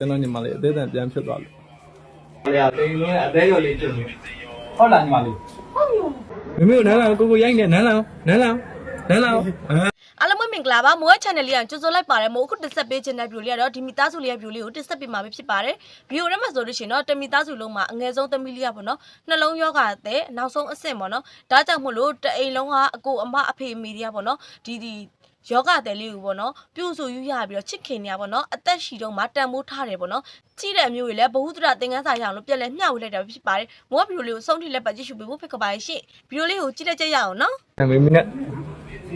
ကျွန်တော်ညီမလေးအသေးအံပြန်ဖြစ်သွားလို့။ရာတိန်လုံးရဲ့အသေးရော်လေးဖြစ်နေ။ဟုတ်လားညီမလေးမမေကိုနန်းလာကိုကိုရိုက်နေနန်းလာနန်းလာနန်းလာအာအားလုံးပဲမင်္ဂလာပါမိုး channel လေးကကြိုဆိုလိုက်ပါတယ်မိုးအခုတက်ဆက်ပေးခြင်းတဲ့ view လေးကတော့ဒီမိသားစုလေးရဲ့ view လေးကိုတက်ဆက်ပေးမှာပဲဖြစ်ပါတယ် view ထဲမှာဆိုလို့ရှိရင်တော့တမိသားစုလုံးမှာအငယ်ဆုံးသမီးလေးကပေါ့နော်နှလုံးယောဂတဲ့နောက်ဆုံးအဆင့်ပေါ့နော်ဒါကြောင့်မို့လို့တအိမ်လုံးကအကိုအမအဖေအမေတွေကပေါ့နော်ဒီဒီ ယောဂတဲ့လေးကိုပေါ့နော်ပြုစုယူရပြီးတော့ချစ်ခင်နေရပေါ့နော်အသက်ရှီတော့မှတန်မိုးထားတယ်ပေါ့နော်ကြည့်တဲ့အမျိုးတွေလည်းဘ ഹു တရသင်္ကန်းစာရအောင်လို့ပြက်လဲမျှဝေလိုက်တာဖြစ်ပါတယ်မိုးက view လေးကိုစုံထိလက်ပတ်ကြည့်ရှုပေးဖို့ဖိတ်ကပါရှင့် view လေးကိုကြည့်လိုက်ကြရအောင်နော်မေမေနဲ့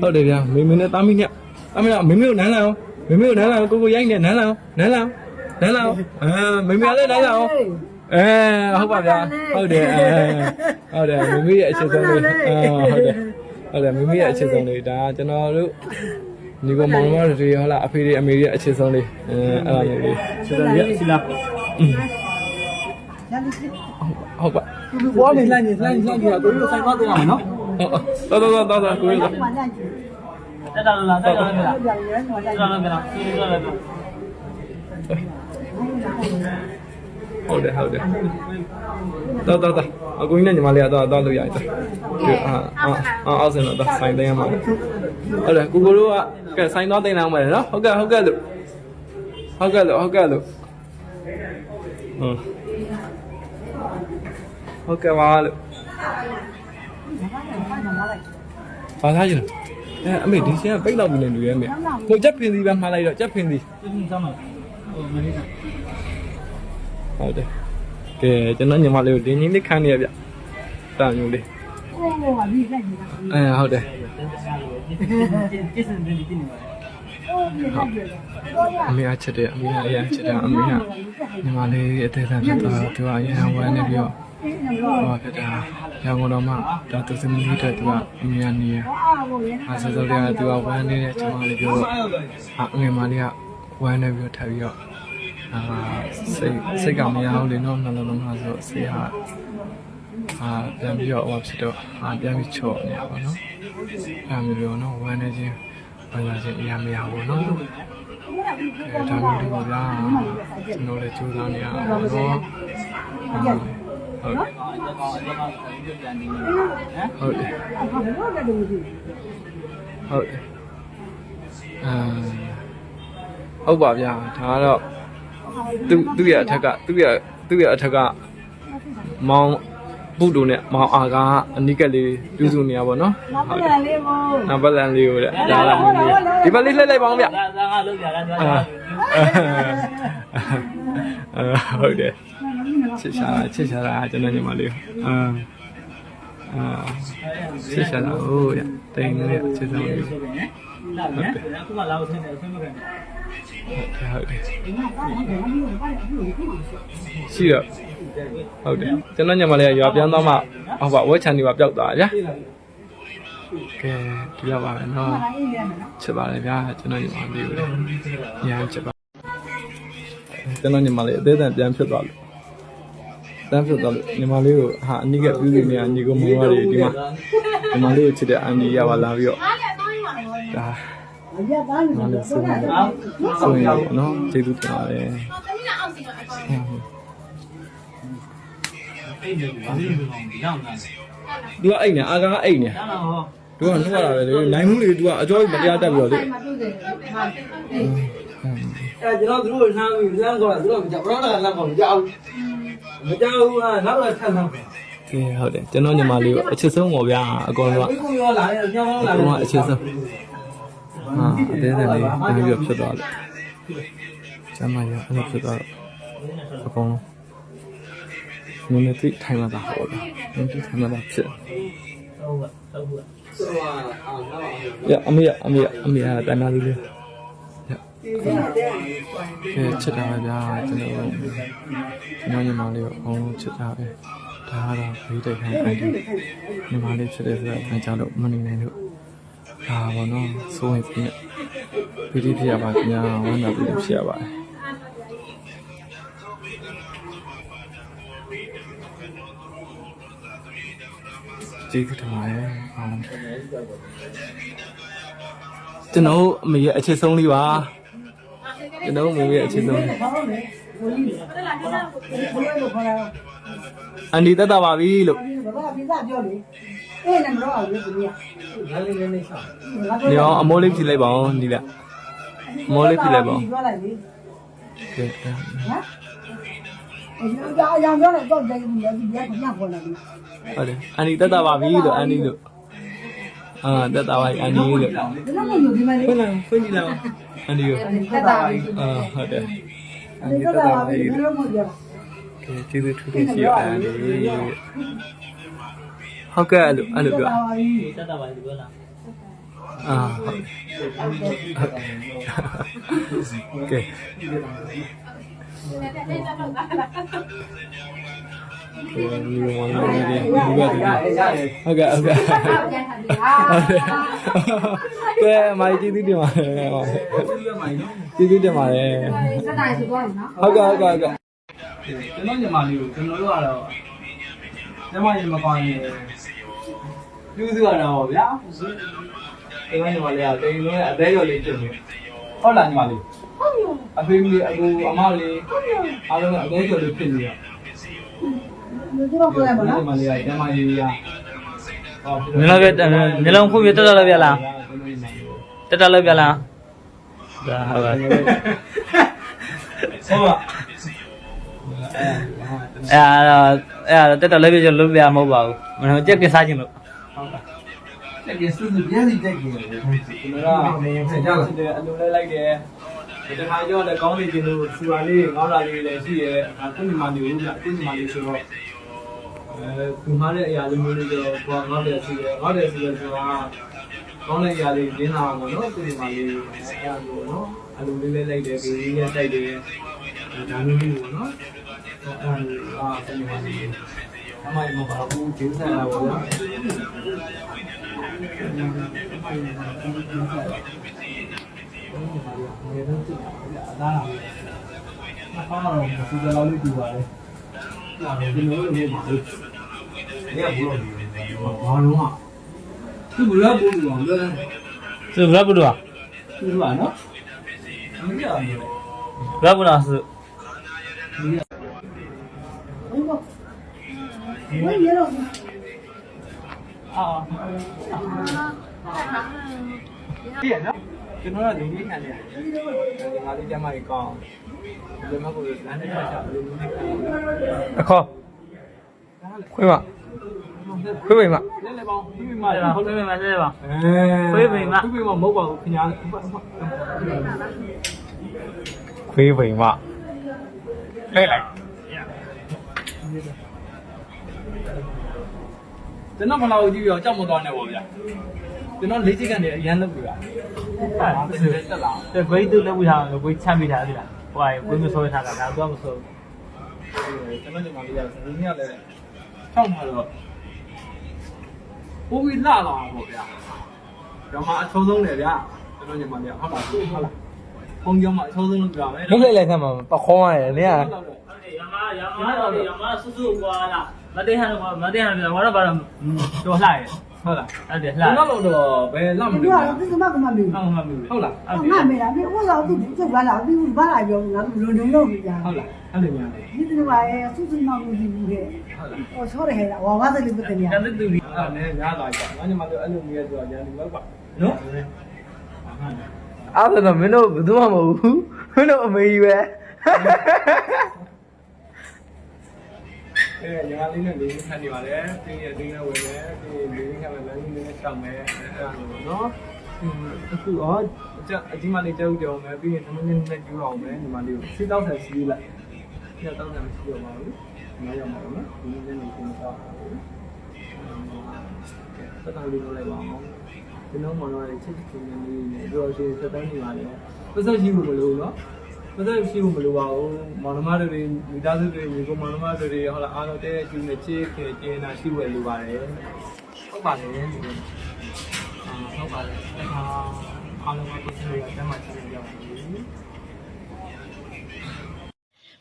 ဟုတ်တယ်ဗျာမေမေနဲ့တာမီနဲ့တာမီကမေမေကိုနန်းလာအောင်မေမေကိုနန်းလာကိုကိုရိုက်နေနန်းလာနန်းလာနန်းလာအာမေမေလည်းနန်းလာအောင်အဲဟုတ်ပါဗျာဟုတ်တယ်အဲဟုတ်တယ်မေမေရဲ့အချစ်ဆုံးလေးအာဟုတ်တယ် ဟုတ်တယ်မေမေရဲ့အချစ်ဆုံးလေးဒါကျွန်တော်တို့ညီကောင်မောင်မတွေဟုတ်လားအဖေတွေအမေတွေအချစ်ဆုံးလေးအဲအဲ့လိုလေး။ကျေးဇူးရစီလားဟုတ်ပါ။သူဘောနေလိုက်နေလိုက်နေလိုက်နေတာကိုကြီးဆိုင်မသွားရမယ်နော်ဟုတ်တော်တော်တော်တော်ကိုရတော့။တက်တာလားတက်တာလား။တက်တာလားကလား။စီးရလား။ ဟုတ်တယ်ဟုတ်တယ်တော်တော်တော်အကူကြီးနဲ့ညီမလေးကတော့တော့လို့ရတယ်ဒီအာအာအောက်စင်တော့ဆိုင်သိမ်းရမှာဟုတ်တယ်ကိုကိုတို့ကကဲဆိုင်တော့သိမ်းအောင်မယ်နော်ဟုတ်ကဲ့ဟုတ်ကဲ့လို့ဟုတ်ကဲ့လို့ဟုတ်ကဲ့လို့ဟုတ်ဟုတ်ကဲ့ပါလို့ဘာသာကျင်အဲအမေဒီစင်ကပိတ်တော့ပြီလေလူရဲ့အမေကိုချက်ဖင်စီပဲမှားလိုက်တော့ချက်ဖင်စီဒီနေ့စမ်းပါ။ဟိုမင်းက ဟုတ်တယ်ကဲကျွန်တော်ညီမလေးကိုတင်းကြီးလေးခံနေရဗျတာမျိုးလေးအဲဟုတ်တယ်ကျေးဇူးတင်ပြီးနေပါလားအမေအချက်တယ်အမေကအရင်ချက်တယ်အမေကညီမလေးအသေးသေးဖြစ်သွားသူကအရင်ဝမ်းနေပြီးတော့ဟောဖြစ်တာရန်ကုန်တော်မှာဒါသူစမီးတဲ့သူကအမေကနေရအဲဆိုတော့ကသူကဝမ်းနေတဲ့ကျွန်မလေးပြောတော့အငယ်မလေးကဝမ်းနေပြီးတော့ထပ်ပြီးတော့ အာစိတ်စိတ်ကမရဘူးလေနော်နှလုံးလုံးကဆိုစိတ်ဟာအာပြန်ပြီးတော့ဟောဖြစ်တော့အာပြန်ပြီးချော့နေရပါတော့အဲမျိုးပြောနော်ဝမ်းနေခြင်းဘာသာခြင်းအရာမရဘူးနော်အဲဒါမျိုးတွေပါဗျာကျွန်တော်လည်းကြိုးစားနေရတာပေါ့နော်ဟုတ်ဟုတ်တယ်ဟုတ်တယ်ဟုတ်တယ်အဲဟုတ်ပါဗျာဒါကတော့ သူသူ့ရဲ့အထက်ကသူ့ရဲ့သူ့ရဲ့အထက်ကမောင်ပုတူနဲ့မောင်အာကအနိကလေးပြုစုနေရပါတော့နော်ဟုတ်တယ်နံပါတ်လေးကိုတဲ့ဒါလာမျိုးလေးဒီဘက်လေးလှည့်လိုက်ပါအောင်ဗျဒါဒါကလောက်ကြတာဒါအာအာဟုတ်တယ်ချစ်ရှာတာချစ်ရှာတာကျွန်တော်ညီမလေးအာအာချစ်ရှာတာဟိုရတိန်လေးချစ်ဆောင် လေးဟုတ် ဆိုတယ်နော်။ဒါကအခုမှလာလို့ဆင်းတယ်ဆင်းမခံဘူး ဟုတ်တယ်ရှိတော့ဟုတ်တယ်ကျွန်တော်ညီမလေးကရွာပြန်သွားမှဟုတ်ပါဝက်ချန်ဒီပါပျောက်သွားဗျာကဲဒီလောက်ပါပဲเนาะချစ်ပါလေဗျာကျွန်တော်ညီမလေးကိုလည်းရမ်းချစ်ပါကျွန်တော်ညီမလေးအသေးအံပြန်ဖြစ်သွားလို့ တန်းဖြစ်သွားလို့ညီမလေးကိုဟာအနိကပြုစုနေရညီကိုမောင်ရတွေဒီမှာညီမလေးကိုချစ်တဲ့အန်ဒီရပါလာပြီးတော့ ဒါညီမလေးဆိုနေဆိုနေတော့နော်ကျေးဇူးတင်ပါတယ်အိတ်နေပါဘူး။ရောက်လာတယ်သူကအိတ်နေအာကာကအိတ်နေ။ဒါတော့ဟောသူကနှုတ်ရတာပဲလေနိုင်မှုတွေသူကအကျော်မတရားတက်ပြီးတော့လေအဲကျွန်တော်တို့လမ်းပြီးလမ်းတော့သူတို့ကြောက်တော့လမ်းကောမကြောက်မကြောက်ဘူးဟာနောက်တော့ဆက်ဆောင် ကဲဟုတ်တယ်ကျွန်တော်ညီမလေးကိုအချစ်ဆုံးပေါ့ဗျာအကောင်ကဘယ်ကိုရောလာလဲကြောက်တော့အလာကောင်ကအချစ်ဆုံးဟာအသေးသေးလေးပြီးတော့ဖြစ်သွားလို့ကျမရအဲ့လိုဖြစ်သွားတော့အကောင်နည်းနည်းသိထိုင်မှသာဟောတာနည်းနည်းထိုင်မှသာဖြစ်ဟုတ်ပါဟုတ်ပါဆိုတော့အာနောက်ရအမေရအမေရအမေရတန်တာလေးလေးရကဲချစ်တာပဲဗျာကျွန်တော်ကျွန်တော်ညီမလေးကိုအကုန်လုံးချစ်တာပဲ ဒါကတော့ဘေးတိုက်ခိုင်းအိုက်တယ်ညီမလေးချစ်တယ်ဆိုတော့အကြောင်းတော့မနေနိုင်လို့ဒါပါတော့စိုးရင်ပြည့်ပီတိဖြစ်ရပါခင်ဗျာဝမ်းသာပီတိဖြစ်ရပါတယ်ကျေးဇူးတင်ပါတယ်အားလုံးကျွန်တော်အမေရဲ့အခြေဆုံးလေးပါကျွန်တော်အမေရဲ့အခြေဆုံးလေး အန်ဒီတက်တာပါပြီလို့ဘာပြသားပြောလေအဲ့လည်းမတော့ဘူးသူကငါလေးလေးလေးဆောက်ဒီအောင်အမိုးလေးဖြည့်လိုက်ပါဦးဒီလက်မောလေးဖြစ်လိုက်ပါဦးပြောလိုက်လေကဲဟမ်အရာအရာပြောလိုက်တော့တယ်ဒီကဒီကညခေါ်လာပြီဟုတ်တယ်အန်ဒီတက်တာပါပြီလို့အန်ဒီလို့အာတက်တာပါပြီအန်ဒီလို့ဒီလိုမျိုးဒီမှာလေဖွင့်လိုက်ဖွင့်ကြည့်လိုက်အန်ဒီကိုတက်တာပြီအာဟုတ်တယ်အန်ဒီဒီတက်တက်တာတာပါပြီပြီဒီလိုမျိုးပြော ကဲကျေးဇူးထူးထူးရှိရအန်ဒီဟုတ်ကဲ့အဲ့လိုအဲ့လိုပြောတာပြီတက်တာပါဒီပြောလားအာဟုတ်ကဲဒီမောင်လေးဒီဒီကဒီဟုတ်ကဲ့ဟုတ်ကဲ့ကဲမိုင်ကြည့်သိတယ်မှာကြည့်သိတယ်မှာလေစက်တိုင်းဆိုတော့နော်ဟုတ်ကဲ့ဟုတ်ကဲ့ဟုတ် ကဲ့ကျွန်တော်ညီမလေးကိုကျွန်တော်တို့ကတော့ညီမရေမကောင်းရင်ပြုစုရတာပေါ့ဗျာကျွန်တော်ညီမလေးကတိမ်လုံးရဲ့အသေးရော်လေးဖြစ်နေဟုတ်လားညီမလေးအဖေမလေးအကူအမလေးအားလုံးအသေးရော်လေးဖြစ်နေတော့ဒီလိုပြောရမလားညီမလေးကညီမလေးကမျက်လုံးပြမျက်လုံးဖွင့်ပြတက်တက်လိုက်ပြလားတက်တက်လိုက်ပြလားဒါဟုတ်ပါဟုတ်ပါ အဲ့အဲ့တက်တက်လိုက်ပြချင်လို့ပြမဟုတ်ပါဘူးမင်းကြက်ပြစားခြင်းလို့တကယ်စစ်စစ်ပြည့်စီတက်ကြည့်တယ်ကျွန်တော်ကဆက်ကြစစ်တယ်အလိုလဲလိုက်တယ်ဒီတစ်ခါကြောလည်းကောင်းနေခြင်းလို့စူပါလေးငေါလာလေးလည်းရှိရဲ့အခုညီမလေးကိုပြအခုညီမလေးဆိုတော့အဲသူမှားတဲ့အရာလေးမျိုးလေးတော့ဘာငေါတယ်ရှိတယ်ငေါတယ်ဆိုတော့ကျွန်တော်ကကောင်းတဲ့အရာလေးရင်းလာအောင်နော်သူညီမလေးအဲ့ဒါမျိုးနော်အလိုလေးလေးလိုက်တယ်ပြီးရတိုက်တယ်ဒါမျိုးလေးပေါ့နော် အဲ့ဒါအာသူညီမလေးအမိုင်မပါဘူးကျင်းစားလာပါဗျာငယ်တော့ကြည့်တာဗျာအသားလာမဖောင်းတော့မစူကြလောက် ဘယ်ရတော့အာပြည့်နော်။ကျွန်တော်ကဒီနေ့ခံနေတယ်။ဒီငါလေးကျမကြီးကောင်း။ဒီမှာကိုလမ်းနဲ့ဆက်ချလို့ဒီနေ့ခံ။အခေါ်ခွေးမခွေးမိမလဲလဲပေါင်းပြီးပြီမှအဲ့ဒါဟုတ်တယ်မဆက်ပါအဲခွေးမိမခွေးမိမမဟုတ်ပါဘူးခင်ဗျာခွေးမိမလဲလိုက် ကျွန်တော်မလာဘူးကြည့်ပြီးတော့ကြောက်မသွားနဲ့ပေါ့ဗျာကျွန်တော်လေးချစ်ကန်နေအရန်လုပ်ပြီးပါအဲ့ဒါတက်လာတယ် grade 2လောက်ပြီးထားတော့ grade ချမ်းပြီးထားသေးလားဟိုဟာ grade မဆိုးထားတာဒါတော့မဆိုးကျွန်တော်ညီမလေးကဒီနေ့လည်းထောက်မှာတော့ပိုပြီးလာလာပေါ့ဗျာကျွန်မအဆုံးဆုံးတယ်ဗျာကျွန်တော်ညီမလေးဟုတ်လားဟုတ်လားပုံကြောင်မှာအဆုံးဆုံးလုပ်ကြပါမယ်လုတ်လိုက်လိုက်ဆက်မှာပခေါင်းရတယ်လေဟုတ်တယ်ရမရမရမဆူဆူကွာလား မတင်ဟန်တော့မတင်ဟန်တော့ဘာတော့ဘာတော့တော်လှရဲ့ဟုတ်လားအဲ့ဒါလှတော့တော့ဘယ်လှမလို့လဲဒီကမကမမေးဟုတ်မှမေးဟုတ်လားအဲ့ဒါမေးတာဒီဥစ္စာသူ့သူ့ဘာလာပြီးဘာလာပြောငါလွန်လုံလို့ကြာဟုတ်လားအဲ့လိုများတယ်ဒီတကယ်အဆူဆူနောက်လို့ဒီဘူးခဲ့ဟုတ်လားဟောဆောရဟဲ့ဝါဝါသလေးပတ်တယ်ညာတန်တူပြီးအဲ့နဲ့ညာလာကြငါညမတို့အဲ့လိုမျိုးဆိုတော့ညာဒီလောက်ပါနော်အဲ့ဒါတော့မင်းတို့ဘယ်သူမှမဟုတ်ဘူးမင်းတို့အမေကြီးပဲ အဲညီမလေးနဲ့လေးခံနေပါတယ်ပြီးရင်ဒီနဲ့ဝင်တယ်ပြီးရင်လေးခံမယ်လမ်းလေးနဲ့ရှောက်မယ်အဲ့ဒါလိုနော်အခုအော်အကြီးမလေးကြောက်ကြောင်မယ်ပြီးရင်နည်းနည်းနဲ့ကျူအောင်မယ်ညီမလေးကိုစီးတောက်ဆက်စီးလိုက်စီးတောက်ဆက်စီးရပါဘူးမရမှာနော်ဒီနေ့နေပြန်တော့စက်တော်လေးလုပ်လိုက်ပါအောင်ကျွန်တော်မောင်တော်လေးချစ်ချစ်ချင်းလေးနဲ့ပြောရှိစက်တန်းနေပါလေပတ်သက်ရှိဖို့မလို့နော် မသက်ရှိဘူးမလိုပါဘူးမောင်နှမတို့တွေမိသားစုတွေညီကောင်မောင်နှမတို့တွေဟောလာအားလုံးတဲ့ကျူးနဲ့ချစ်ခင်ကျင်းတာရှိဝယ်လိုပါတယ်ဟုတ်ပါတယ်ဒီလိုဟုတ်ပါတယ်ဒါအားလုံးကပတ်သက်ရတဲ့မှာချင်ကြပါဘူး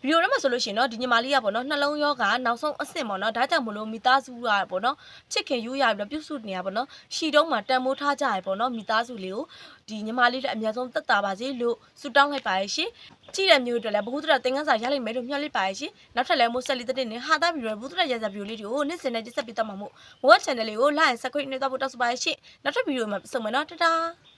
ဗီဒီယိုထဲမှာဆိုလို့ရှိရင်တော့ဒီညီမလေးကပေါ့နော်နှလုံးရောဂါနောက်ဆုံးအဆင့်ပေါ့နော်ဒါကြောင့်မလို့မိသားစုကပေါ့နော်ချစ်ခင်ယူရပြီးတော့ပြုစုနေရပေါ့နော်ရှီတုံးမှာတန်မိုးထားကြရပေါ့နော်မိသားစုလေးကိုဒီညီမလေးလည်းအများဆုံးသက်သာပါစေလို့ဆုတောင်းလိုက်ပါရဲ့ရှင်ကြည့်တဲ့မျိုးတွေလည်းဘ ഹു တရသင်္ကန်းစာရလိမ့်မယ်လို့မျှော်လင့်ပါရဲ့ရှင်နောက်ထပ်လည်းမိုးဆက်လီတဲ့နဲ့ဟာတာဗီဒီယိုဘ ഹു တရရစဗီဒီယိုလေးတွေကိုနေ့စဉ်နဲ့တက်ဆက်ပေးတော့မှာမို့မိုး channel လေးကို like subscribe နဲ့တော့ပို့တော့စပါရဲ့ရှင်နောက်ထပ်ဗီဒီယိုမှာပြန်ဆုံမယ်နော်တတား